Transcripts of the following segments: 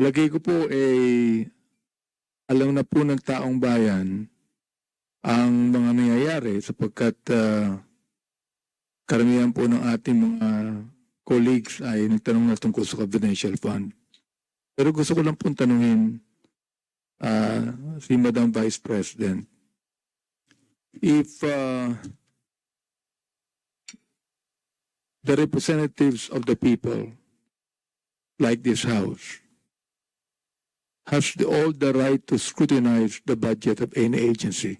Palagay ko po, eh, alam na po ng taong bayan ang mga nangyayari sapagkat ah, karamihan po ng ating mga colleagues ay nagtanong na tungkol sa confidential fund. Pero gusto ko lang pong tanungin ah, si Madam Vice President, if ah, the representatives of the people like this House has the, all the right to scrutinize the budget of any agency.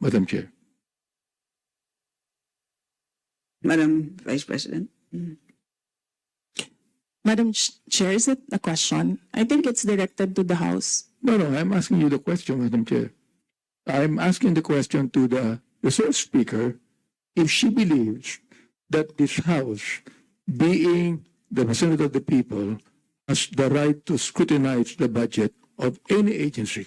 Madam Chair. Madam Vice President. Mm-hmm. Madam Ch- Chair, is it a question? I think it's directed to the House. No, no, I'm asking you the question, Madam Chair. I'm asking the question to the resource speaker if she believes that this House, being the representative of the people, has the right to scrutinize the budget of any agency.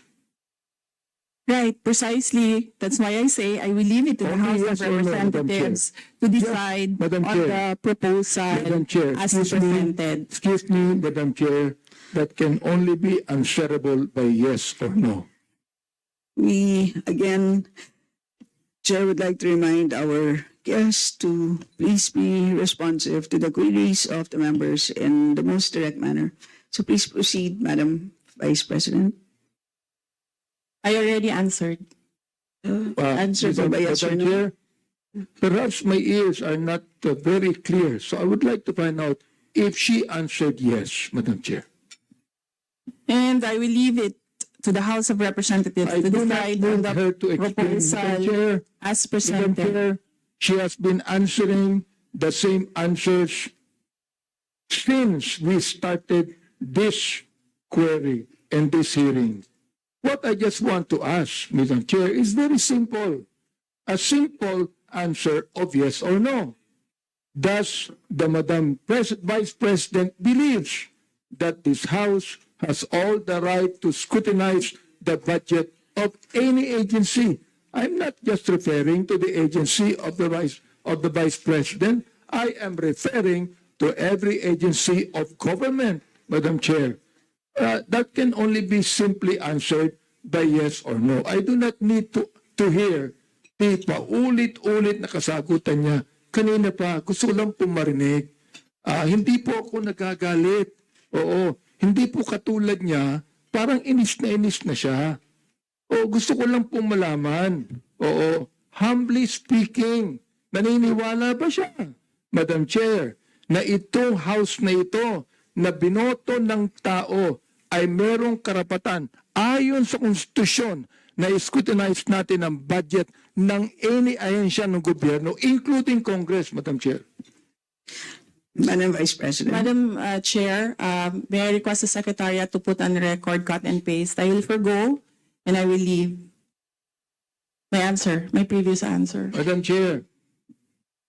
Right, precisely. That's why I say I will leave it to the Only House yes of or no, Madam Chair. Representatives to decide Madam on Chair. the proposal Madam Chair, as excuse me, presented. excuse me, Madam Chair, that can only be answerable by yes or no. We, again, Chair would like to remind our guests to please be responsive to the queries of the members in the most direct manner. So please proceed, Madam Vice President. I already answered. Uh, Uh, Answer Madam- by yes or Madam no. Chair, Perhaps my ears are not uh, very clear, so I would like to find out if she answered yes, Madam Chair. And I will leave it to the House of Representatives I to do not decide on need the her to explain, Madam proposal Chair. as Madam presented. Chair, she has been answering the same answers since we started this query and this hearing. What I just want to ask, Madam Chair, is very simple. A simple answer of yes or no. Does the Madam Pres- Vice President believes that this House has all the right to scrutinize the budget of any agency? I'm not just referring to the agency of the Vice of the Vice President. I am referring to every agency of government, Madam Chair. Uh, that can only be simply answered by yes or no. I do not need to to hear di paulit-ulit na kasagutan niya. Kanina pa, gusto ko lang po marinig. Ah, hindi po ako nagagalit. Oo, hindi po katulad niya, parang inis na inis na siya. Oo, gusto ko lang po malaman. Oo, humbly speaking, naniniwala ba siya, Madam Chair, na itong house na ito na binoto ng tao ay merong karapatan ayon sa konstitusyon na scrutinize natin ang budget ng any ahensya ng gobyerno, including Congress, Madam Chair. Madam Vice President. Madam uh, Chair, um, may I request the Secretariat to put on record, cut and paste. I will forgo and I will leave my answer, my previous answer. Madam Chair,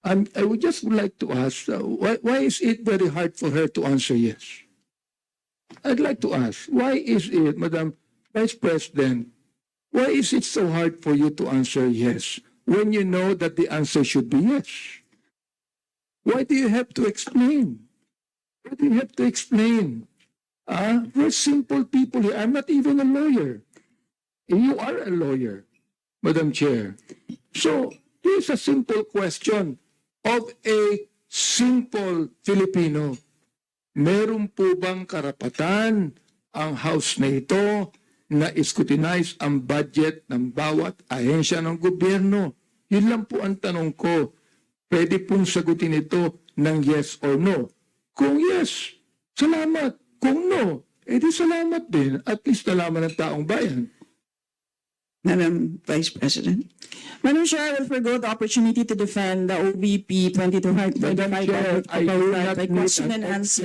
I'm, I would just like to ask, uh, why, why is it very hard for her to answer yes? I'd like to ask, why is it, Madam Vice President, why is it so hard for you to answer yes when you know that the answer should be yes? Why do you have to explain? Why do you have to explain? Ah, we're simple people here. I'm not even a lawyer. You are a lawyer, Madam Chair. So, here's a simple question of a simple Filipino. Meron po bang karapatan ang House na ito na scrutinize ang budget ng bawat ahensya ng gobyerno? Yun lang po ang tanong ko. Pwede pong sagutin ito ng yes or no. Kung yes, salamat. Kung no, edi salamat din. At least nalaman ng taong bayan. Madam Vice President. Madam Chair, I will forego the opportunity to defend the OVP 2225 Madam I do not by question and answer.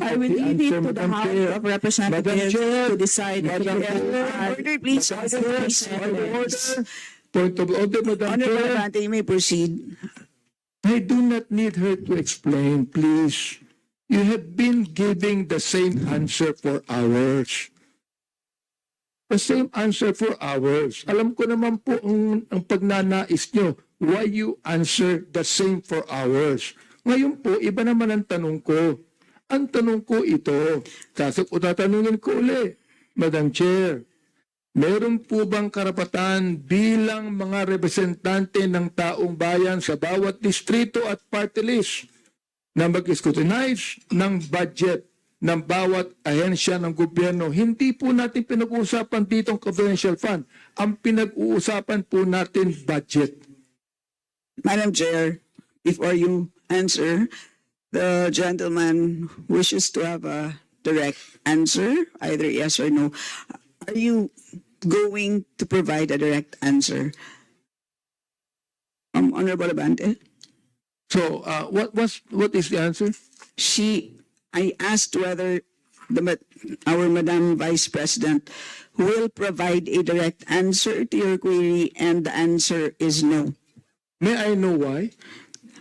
I will leave it to the House of Representatives to decide Madam Chair, add Order, please. as Order, presented. Point of order, Madam Honorable Chair. Abante, you may proceed. I do not need her to explain, please. You have been giving the same answer for hours. The same answer for hours. Alam ko naman po ang, ang pagnanais nyo, why you answer the same for hours. Ngayon po, iba naman ang tanong ko. Ang tanong ko ito, sasok o tatanungin ko uli, Madam Chair, meron po bang karapatan bilang mga representante ng taong bayan sa bawat distrito at party list na mag-scrutinize ng budget ng bawat ahensya ng gobyerno. Hindi po natin pinag-uusapan dito ang confidential fund. Ang pinag-uusapan po natin budget. Madam Chair, before you answer, the gentleman wishes to have a direct answer, either yes or no. Are you going to provide a direct answer? Um, Honorable Abante, So, uh, what was what is the answer? she, I asked whether the, our Madam Vice President will provide a direct answer to your query, and the answer is no. May I know why?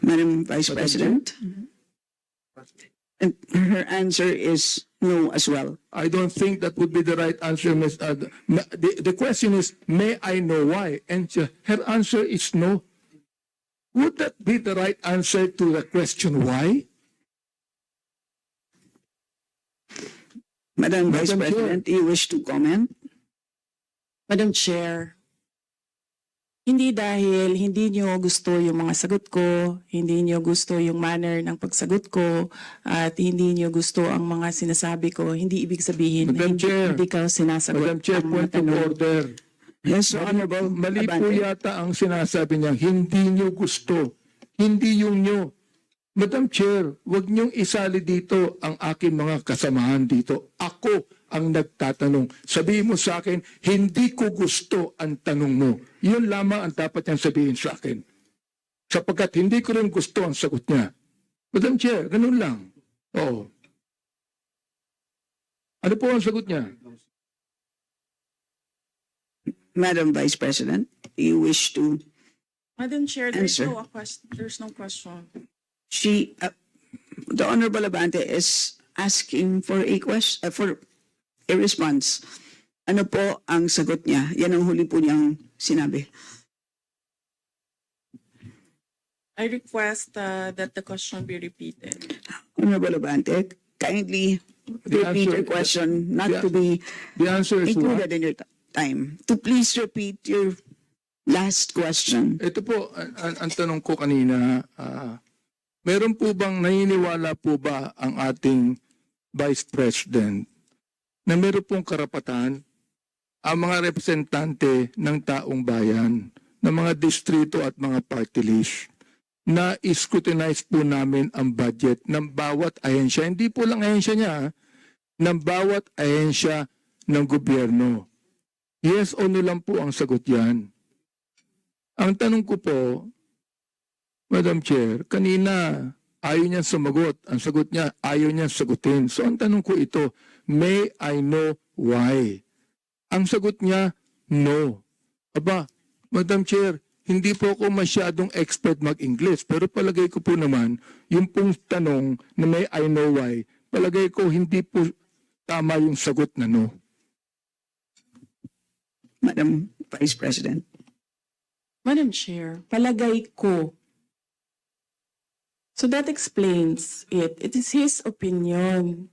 Madam Vice Madam President? And her answer is no as well. I don't think that would be the right answer, Ms. Uh, the, the- the question is, may I know why? And uh, her answer is no. Would that be the right answer to the question why? Madam Vice Madam Chair. President, do you wish to comment? Madam Chair, hindi dahil hindi niyo gusto yung mga sagot ko, hindi niyo gusto yung manner ng pagsagot ko, at hindi niyo gusto ang mga sinasabi ko, hindi ibig sabihin na Madam hindi, Chair. hindi ka sinasagot Madam Chair, ang mga point of tanong. order. Yes, Mali, Honorable mali po yata ang sinasabi niya, hindi niyo gusto. Hindi yung niyo. Madam Chair, wag niyong isali dito ang aking mga kasamahan dito. Ako ang nagtatanong. Sabihin mo sa akin, hindi ko gusto ang tanong mo. Yun lamang ang dapat niyang sabihin sa akin. Sapagkat hindi ko rin gusto ang sagot niya. Madam Chair, ganun lang. Oo. Ano po ang sagot niya? Madam Vice President, do you wish to, Madam Chair, there's Answer. no, a question, there's no question. She, uh, the Honorable Abante is asking for a question, for a response. Ano po ang sagot niya? Yan ang huli po niyang sinabi. I request uh, that the question be repeated. Honorable Abante, kindly The repeat answer- your question, not the- to be The answer is what? included in your time. To please repeat your last question. Ito po, ang, ang, ang tanong ko kanina, ah, meron po bang naniniwala po ba ang ating Vice President na meron pong karapatan ang mga representante ng taong bayan, ng mga distrito at mga party list na scrutinize po namin ang budget ng bawat ahensya. Hindi po lang ahensya niya, ah, ng bawat ahensya ng gobyerno. Yes o no lang po ang sagot yan. Ang tanong ko po, Madam Chair, kanina ayaw niya sumagot. Ang sagot niya, ayaw niya sagutin. So ang tanong ko ito, may I know why? Ang sagot niya, no. Aba, Madam Chair, hindi po ako masyadong expert mag-English, pero palagay ko po naman, yung pong tanong na may I know why, palagay ko hindi po tama yung sagot na no. Madam Vice President. Madam Chair, palagay ko. So that explains it. It is his opinion.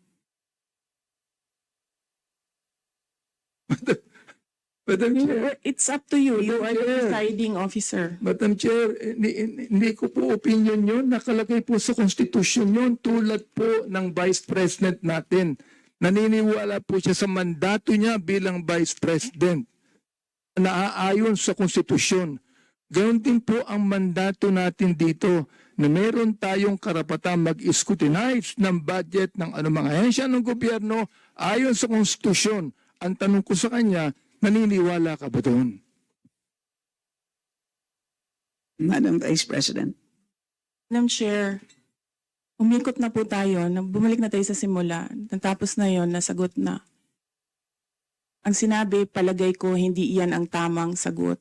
Madam Chair, It's up to you. You are the Chair. presiding officer. Madam Chair, hindi, hindi ko po opinion yun. Nakalagay po sa konstitusyon yun tulad po ng Vice President natin. Naniniwala po siya sa mandato niya bilang Vice President. Naaayon sa konstitusyon. Gayon din po ang mandato natin dito na meron tayong karapatan mag-scrutinize ng budget ng anumang ahensya ng gobyerno ayon sa konstitusyon. Ang tanong ko sa kanya, naniniwala ka ba doon? Madam Vice President. Madam Chair, umikot na po tayo. Bumalik na tayo sa simula. Natapos na yon, nasagot na. Ang sinabi, palagay ko, hindi iyan ang tamang sagot.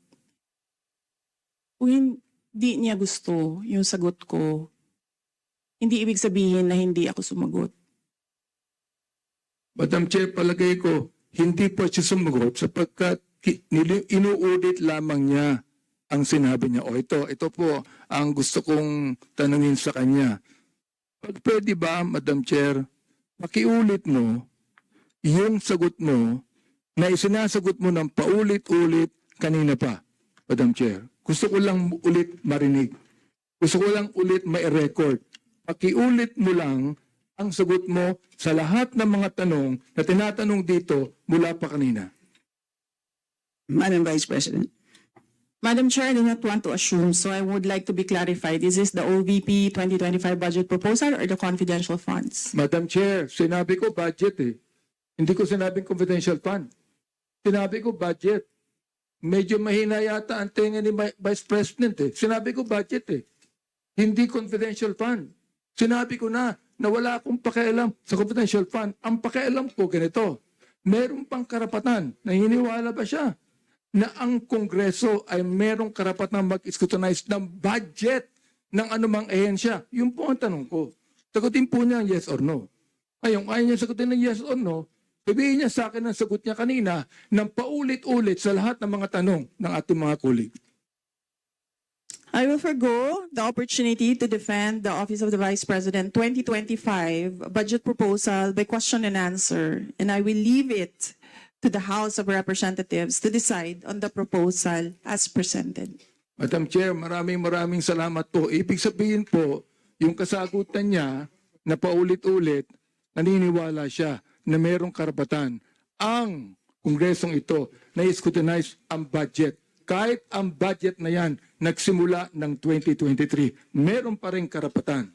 Kung hindi niya gusto yung sagot ko, hindi ibig sabihin na hindi ako sumagot. Madam Chair, palagay ko, hindi po siya sumagot sapagkat inuulit lamang niya ang sinabi niya. O ito, ito po ang gusto kong tanungin sa kanya. Pag pwede ba, Madam Chair, pakiulit mo yung sagot mo na isinasagot mo ng paulit-ulit kanina pa, Madam Chair. Gusto ko lang ulit marinig. Gusto ko lang ulit ma-record. Pakiulit mo lang ang sagot mo sa lahat ng mga tanong na tinatanong dito mula pa kanina. Madam Vice President. Madam Chair, I do not want to assume, so I would like to be clarified. Is this the OVP 2025 budget proposal or the confidential funds? Madam Chair, sinabi ko budget eh. Hindi ko sinabing confidential fund. Sinabi ko budget. Medyo mahina yata ang tenga ni Vi- Vice President eh. Sinabi ko budget eh. Hindi confidential fund. Sinabi ko na na wala akong pakialam sa confidential fund. Ang pakialam ko ganito. Meron pang karapatan. Naniniwala ba siya? Na ang Kongreso ay merong karapatan mag-scrutinize ng budget ng anumang ehensya. Yun po ang tanong ko. Sagutin po niya yes or no. Ngayon, ayaw niya sagutin ng yes or no, sabihin niya sa akin ang sagot niya kanina ng paulit-ulit sa lahat ng mga tanong ng ating mga kulig. I will forgo the opportunity to defend the Office of the Vice President 2025 budget proposal by question and answer, and I will leave it to the House of Representatives to decide on the proposal as presented. Madam Chair, maraming maraming salamat po. Ibig sabihin po, yung kasagutan niya na paulit-ulit, naniniwala siya na merong karapatan ang kongresong ito na scrutinize ang budget. Kahit ang budget na yan nagsimula ng 2023, meron pa rin karapatan